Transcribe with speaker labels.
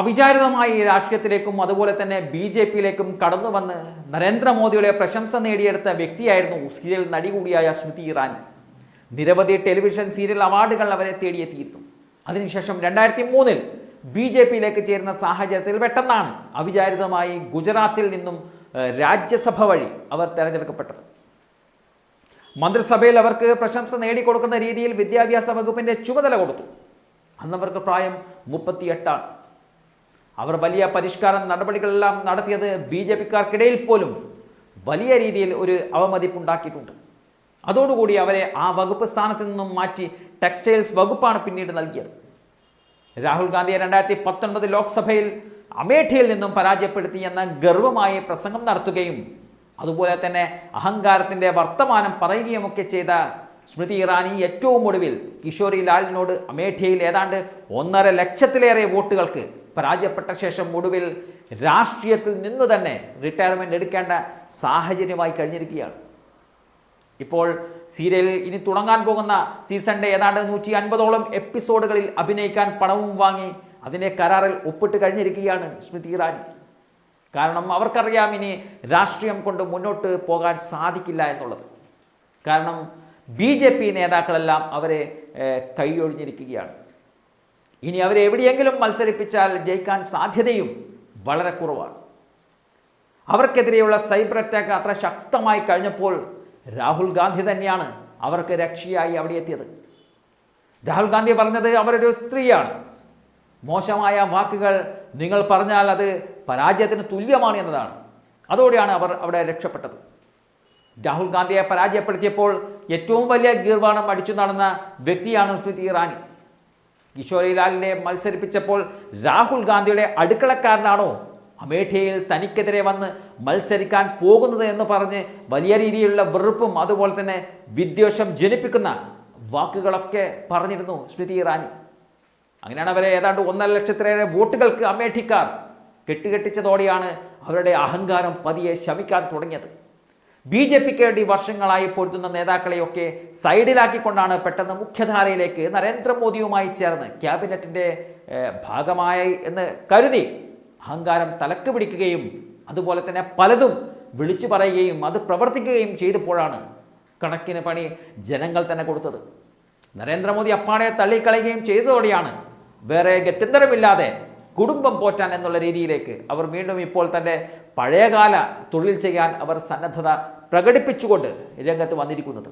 Speaker 1: അവിചാരിതമായി രാഷ്ട്രീയത്തിലേക്കും അതുപോലെ തന്നെ ബി ജെ പിയിലേക്കും കടന്നു വന്ന് നരേന്ദ്രമോദിയുടെ പ്രശംസ നേടിയെടുത്ത വ്യക്തിയായിരുന്നു സീരിയൽ നടി കൂടിയായ സ്മൃതി ഇറാനി. നിരവധി ടെലിവിഷൻ സീരിയൽ അവാർഡുകൾ അവരെ തേടിയെത്തിയിരുന്നു. അതിനുശേഷം രണ്ടായിരത്തി മൂന്നിൽ ബി ജെ പിയിലേക്ക് ചേരുന്ന സാഹചര്യത്തിൽ പെട്ടെന്നാണ് അവിചാരിതമായി ഗുജറാത്തിൽ നിന്നും രാജ്യസഭ വഴി അവർ തെരഞ്ഞെടുക്കപ്പെട്ടത്. മന്ത്രിസഭയിൽ അവർക്ക് പ്രശംസ നേടിക്കൊടുക്കുന്ന രീതിയിൽ വിദ്യാഭ്യാസ വകുപ്പിന്റെ ചുമതല കൊടുത്തു. അന്നവർക്ക് പ്രായം മുപ്പത്തിയെട്ടാണ്. അവർ വലിയ പരിഷ്കാര നടപടികളെല്ലാം നടത്തിയത് ബി ജെ പിക്കാർക്കിടയിൽ പോലും വലിയ രീതിയിൽ ഒരു അവമതിപ്പുണ്ടാക്കിയിട്ടുണ്ട്. അതോടുകൂടി അവരെ ആ വകുപ്പ് സ്ഥാനത്ത് നിന്നും മാറ്റി ടെക്സ്റ്റൈൽസ് വകുപ്പാണ് പിന്നീട് നൽകിയത്. രാഹുൽ ഗാന്ധിയെ രണ്ടായിരത്തി പത്തൊൻപത് ലോക്സഭയിൽ അമേഠിയിൽ നിന്നും പരാജയപ്പെടുത്തി എന്ന ഗർവമായി പ്രസംഗം നടത്തുകയും അതുപോലെ തന്നെ അഹങ്കാരത്തിന്റെ വർത്തമാനം പറയുകയുമൊക്കെ ചെയ്ത സ്മൃതി ഇറാനി ഏറ്റവും ഒടുവിൽ കിഷോരി ലാലിനോട് അമേഠിയയിൽ ഏതാണ്ട് ഒന്നര ലക്ഷത്തിലേറെ വോട്ടുകൾക്ക് പരാജയപ്പെട്ട ശേഷം ഒടുവിൽ രാഷ്ട്രീയത്തിൽ നിന്ന് തന്നെ റിട്ടയർമെന്റ് എടുക്കേണ്ട സാഹചര്യമായി കഴിഞ്ഞിരിക്കുകയാണ്. ഇപ്പോൾ സീരിയലിൽ ഇനി തുടങ്ങാൻ പോകുന്ന സീസണിന്റെ ഏതാണ്ട് നൂറ്റി അൻപതോളം എപ്പിസോഡുകളിൽ അഭിനയിക്കാൻ പണവും വാങ്ങി അതിന്റെ കരാറിൽ ഒപ്പിട്ട് കഴിഞ്ഞിരിക്കുകയാണ് സ്മൃതി ഇറാനി. കാരണം അവർക്കറിയാം ഇനി രാഷ്ട്രീയം കൊണ്ട് മുന്നോട്ട് പോകാൻ സാധിക്കില്ല എന്നുള്ളത്. കാരണം ബി ജെ പി നേതാക്കളെല്ലാം അവരെ കൈയൊഴിഞ്ഞിരിക്കുകയാണ്. ഇനി അവരെ എവിടെയെങ്കിലും മത്സരിപ്പിച്ചാൽ ജയിക്കാൻ സാധ്യതയും വളരെ കുറവാണ്. അവർക്കെതിരെയുള്ള സൈബർ അറ്റാക്ക് അത്ര ശക്തമായി കഴിഞ്ഞപ്പോൾ രാഹുൽ ഗാന്ധി തന്നെയാണ് അവർക്ക് രക്ഷയായി അവിടെ എത്തിയത്. രാഹുൽ ഗാന്ധി പറഞ്ഞത് അവരൊരു സ്ത്രീയാണ്. മോശമായ വാക്കുകൾ നിങ്ങൾ പറഞ്ഞാൽ അത് പരാജയത്തിന് തുല്യമാണ് എന്നതാണ്. അതോടെയാണ് അവർ അവിടെ രക്ഷപ്പെട്ടത്. രാഹുൽ ഗാന്ധിയെ പരാജയപ്പെടുത്തിയപ്പോൾ ഏറ്റവും വലിയ ഗീർവാണം അടിച്ചു നടന്ന വ്യക്തിയാണ് സ്മൃതി ഇറാനി. കിഷോരിലാലിനെ മത്സരിപ്പിച്ചപ്പോൾ രാഹുൽ ഗാന്ധിയുടെ അടുക്കളക്കാരനാണോ അമേഠിയയിൽ തനിക്കെതിരെ വന്ന് മത്സരിക്കാൻ പോകുന്നത് എന്ന് പറഞ്ഞ് വലിയ രീതിയിലുള്ള വെറുപ്പും അതുപോലെ തന്നെ വിദ്വേഷം ജനിപ്പിക്കുന്ന വാക്കുകളൊക്കെ പറഞ്ഞിരുന്നു സ്മൃതി ഇറാനി. അങ്ങനെയാണ് അവരെ ഏതാണ്ട് ഒന്നര ലക്ഷത്തിലേറെ വോട്ടുകൾക്ക് അമേഠിക്കാർ കെട്ടുകെട്ടിച്ചതോടെയാണ് അവരുടെ അഹങ്കാരം പതിയെ ശമിക്കാൻ തുടങ്ങിയത്. ബി ജെ പിക്ക് വേണ്ടി വർഷങ്ങളായി പൊരുത്തുന്ന നേതാക്കളെയൊക്കെ സൈഡിലാക്കിക്കൊണ്ടാണ് പെട്ടെന്ന് മുഖ്യധാരയിലേക്ക് നരേന്ദ്രമോദിയുമായി ചേർന്ന് ക്യാബിനറ്റിന്റെ ഭാഗമായി എന്ന് കരുതി അഹങ്കാരം തലക്ക് പിടിക്കുകയും അതുപോലെ തന്നെ പലതും വിളിച്ചു പറയുകയും അത് പ്രവർത്തിക്കുകയും ചെയ്തപ്പോഴാണ് കണക്കിന് പണി ജനങ്ങൾ തന്നെ കൊടുത്തത്. നരേന്ദ്രമോദി അപ്പാടെ തള്ളിക്കളയുകയും ചെയ്തതോടെയാണ് വേറെ ഗത്യന്തരമില്ലാതെ കുടുംബം പോറ്റാൻ എന്നുള്ള രീതിയിലേക്ക് അവർ വീണ്ടും ഇപ്പോൾ തന്റെ പഴയകാല തൊഴിൽ ചെയ്യാൻ അവർ സന്നദ്ധത പ്രകടിപ്പിച്ചുകൊണ്ട് രംഗത്ത് വന്നിരിക്കുന്നത്.